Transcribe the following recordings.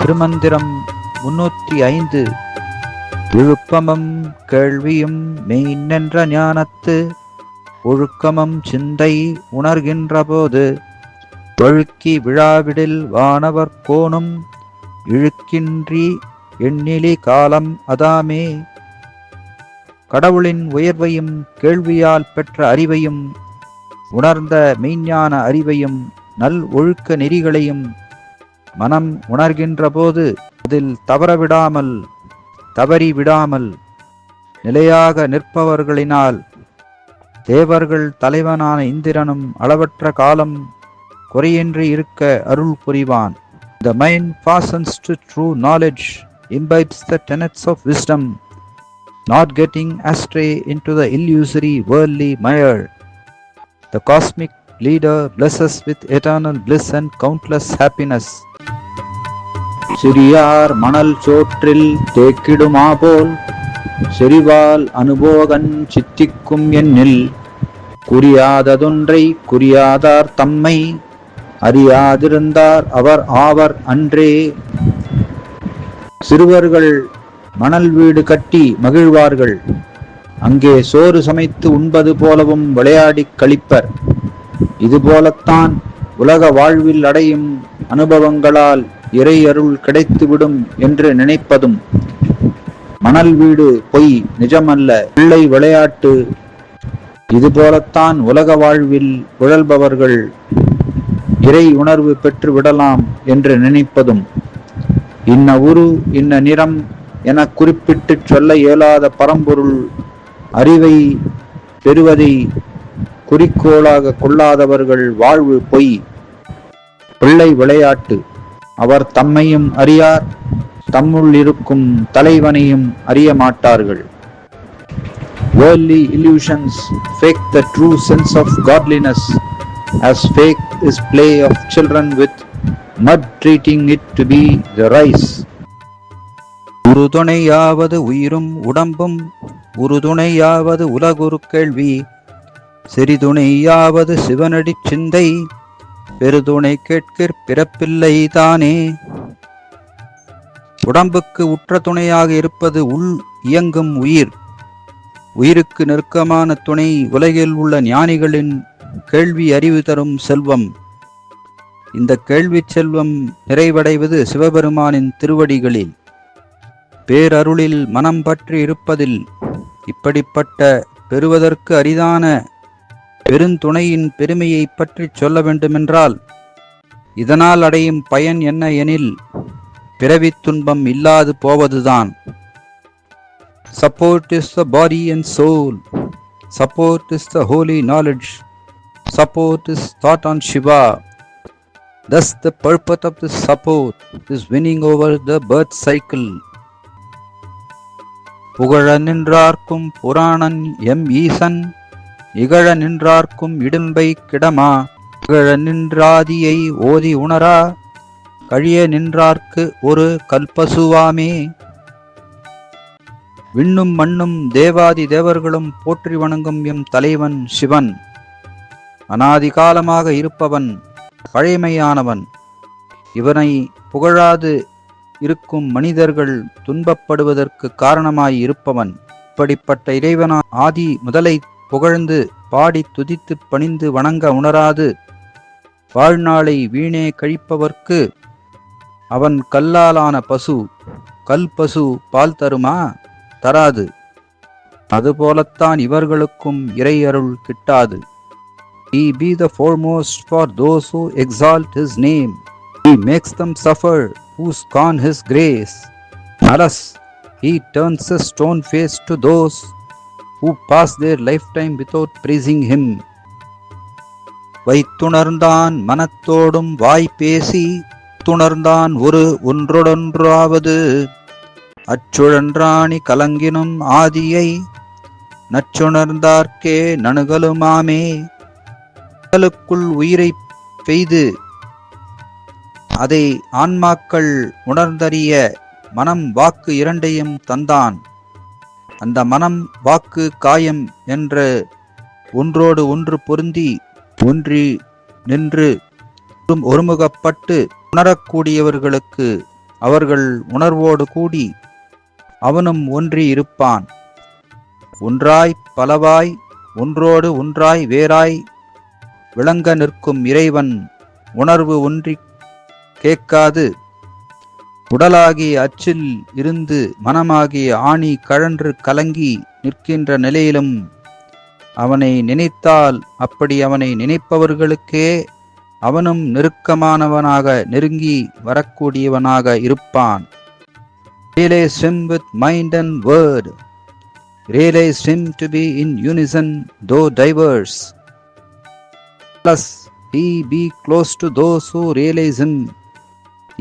திருமந்திரம் முன்னூற்றி ஐந்து. விழுப்பமும் கேள்வியும் மெய்நென்ற ஞானத்து ஒழுக்கமும் சிந்தை உணர்கின்றபோது வழுக்கி விழாவிடில் வானவர் கோணும் இழுக்கின்றி எண்ணிலி காலம் அதாமே. கடவுளின் உயர்வையும் கேள்வியால் பெற்ற அறிவையும் உணர்ந்த மெய்ஞான அறிவையும் நல் ஒழுக்க நெறிகளையும் மனம் உணர்கின்றபோது அதில் தவறவிடாமல் தவறி விடாமல் நிலையாக நிற்பவர்களினால் தேவர்கள் தலைவனான இந்திரனும் அளவற்ற காலம் குறையின்றி இருக்க அருள் புரிவான் The mind fastens to true knowledge, imbibes the tenets of wisdom, not getting astray into the illusory worldly mire. The cosmic leader blesses with eternal bliss and countless happiness. சிறியார் மணல் சோற்றில் தேக்கிடுமா போல் செறிவால் அனுபோகன் சித்திக்கும் எண்ணில் குறியாததொன்றை குறியாதார் தம்மை அறியாதிருந்தார் அவர் ஆவர் அன்றே. சிறுவர்கள் மணல் வீடு கட்டி மகிழ்வார்கள். அங்கே சோறு சமைத்து உண்பது போலவும் விளையாடிக் கழிப்பர் இதுபோலத்தான் உலக வாழ்வில் அடையும் அனுபவங்களால் இறை அருள் கிடைத்துவிடும் என்று நினைப்பதும் மணல் வீடு பொய் நிஜமல்ல பிள்ளை விளையாட்டு. இதுபோலத்தான் உலக வாழ்வில் உழல்பவர்கள் இறை உணர்வு பெற்று விடலாம் என்று நினைப்பதும் இன்ன உரு இன்ன நிறம் என குறிப்பிட்டு சொல்ல இயலாத பரம்பொருள் அறிவை பெறுவதை குறிக்கோளாக கொள்ளாதவர்கள் வாழ்வு பொய். பிள்ளை விளையாட்டு. அவர் தம்மையும் அறியார் தம்முள் இருக்கும் தலைவனையும் அறிய மாட்டார்கள் merely illusions fake the true sense of godliness as fake is play of children with mud treating it to be the rice உறுதுணையாவது உயிரும் உடம்பும் உறுதுணையாவது உலகுரு கேள்வி சிறிதுணையாவது சிவனடி சிந்தை பெருதுணை கேட்கிற பிறப்பில்லை தானே. உடம்புக்கு உற்ற துணையாக இருப்பது உள் இயங்கும் உயிர். உயிருக்கு நெருக்கமான துணை உலகில் உள்ள ஞானிகளின் கேள்வி அறிவு தரும் செல்வம். இந்த கேள்வி செல்வம் நிறைவடைவது சிவபெருமானின் திருவடிகளில். பேரருளில் மனம் பற்றி இருப்பதில் இப்படிப்பட்ட பெறுவதற்கு அரிதான பெருந்துணையின் பெருமையை பற்றி சொல்ல வேண்டுமென்றால் இதனால் அடையும் பயன் என்ன எனில் பிறவி துன்பம் இல்லாது போவதுதான் support is the body and soul support is the holy knowledge support is thought on Shiva thus the purpose of this support is winning over the birth cycle. புகழ நின்றார்க்கும் புராணன் எம் ஈசன் இகழ நின்றார்க்கும் இடும்பை கிடமா? இகழ நின்றாதியை ஓதி உணரா? கழிய நின்றார்க்கு ஒரு கல்பசுவாமே? விண்ணும் மண்ணும் தேவாதி தேவர்களும் போற்றி வணங்கும் எம் தலைவன் சிவன். அனாதிகாலமாக இருப்பவன் பழைமையானவன். இவனை புகழாது இருக்கும் மனிதர்கள் துன்பப்படுவதற்கு காரணமாய் இருப்பவன். இப்படிப்பட்ட இறைவனா ஆதி முதலை புகழ்ந்து பாடி துதித்து பணிந்து வணங்க உணராது வாழ்நாளை வீணே கழிப்பவர்க்கு அவன் கல்லாலான பசு கல் பசு பால் தருமா தராது அதுபோலத்தான் இவர்களுக்கும் இறையருள் கிட்டாது He be the foremost for those who exalt his name. He makes them suffer who scorn his grace. Alas, he turns a stone face to those who pass their lifetime without praising him. வைத்துணர்ந்தான் மனத்தோடும் வாய் பேசி துணர்ந்தான் ஒரு ஒன்றொடொன்றாவது. அச்சுழன்றாணி கலங்கினும் ஆதியை நச்சுணர்ந்தார்க்கே நணுகலுமாமே. உடலுக்குள் உயிரை பெய்து அதை ஆன்மாக்கள் உணர்ந்தறிய மனம் வாக்கு இரண்டையும் தந்தான். அந்த மனம் வாக்கு காயம் என்ற ஒன்றோடு ஒன்று பொருந்தி ஒன்றி நின்று ஒருமுகப்பட்டு உணரக்கூடியவர்களுக்கு அவர்கள் உணர்வோடு கூடி அவனும் ஒன்றி இருப்பான். ஒன்றாய் பலவாய் ஒன்றோடு ஒன்றாய் வேறாய் விளங்க நிற்கும் இறைவன் உணர்வு ஒன்றி கேட்காது. உடலாகி அச்சில் இருந்து மனமாகி ஆணி கழன்று கலங்கி நிற்கின்ற நிலையிலும் அவனை நினைத்தால் அப்படி அவனை நினைப்பவர்களுக்கே அவனும் நெருக்கமானவனாக நெருங்கி வரக்கூடியவனாக இருப்பான் Realize him with mind and word. Realize him to be in unison, though diverse. Plus, he be close to those who realize him,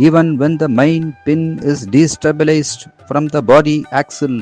even when the mind pin is destabilized from the body axle.